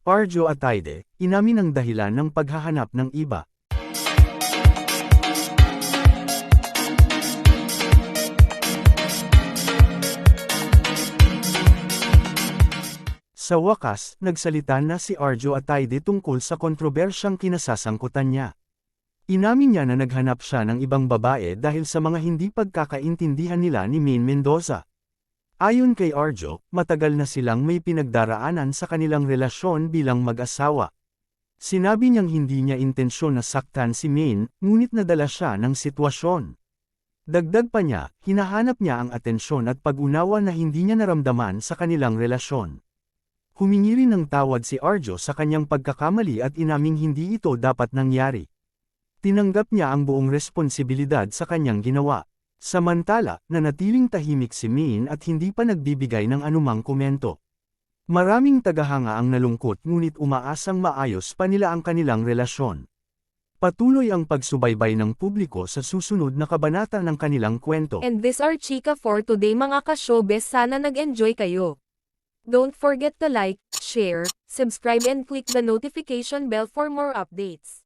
Arjo Ataide, inamin ang dahilan ng paghahanap ng iba. Sa wakas, nagsalita na si Arjo Ataide tungkol sa kontrobersyang kinasasangkutan niya. Inamin niya na naghanap siya ng ibang babae dahil sa mga hindi pagkakaintindihan nila ni Maine Mendoza. Ayon kay Arjo, matagal na silang may pinagdaraanan sa kanilang relasyon bilang mag-asawa. Sinabi niyang hindi niya intensyon na saktan si Maine, ngunit nadala siya ng sitwasyon. Dagdag pa niya, hinahanap niya ang atensyon at pag-unawa na hindi niya naramdaman sa kanilang relasyon. Humingi rin ng tawad si Arjo sa kanyang pagkakamali at inaming hindi ito dapat nangyari. Tinanggap niya ang buong responsibilidad sa kanyang ginawa. Samantala, nanatiling tahimik si Min at hindi pa nagbibigay ng anumang komento. Maraming tagahanga ang nalungkot ngunit umaasang maayos pa nila ang kanilang relasyon. Patuloy ang pagsubaybay ng publiko sa susunod na kabanata ng kanilang kwento. And this are Chika for today mga ka-showbiz sana nag-enjoy kayo. Don't forget to like, share, subscribe and click the notification bell for more updates.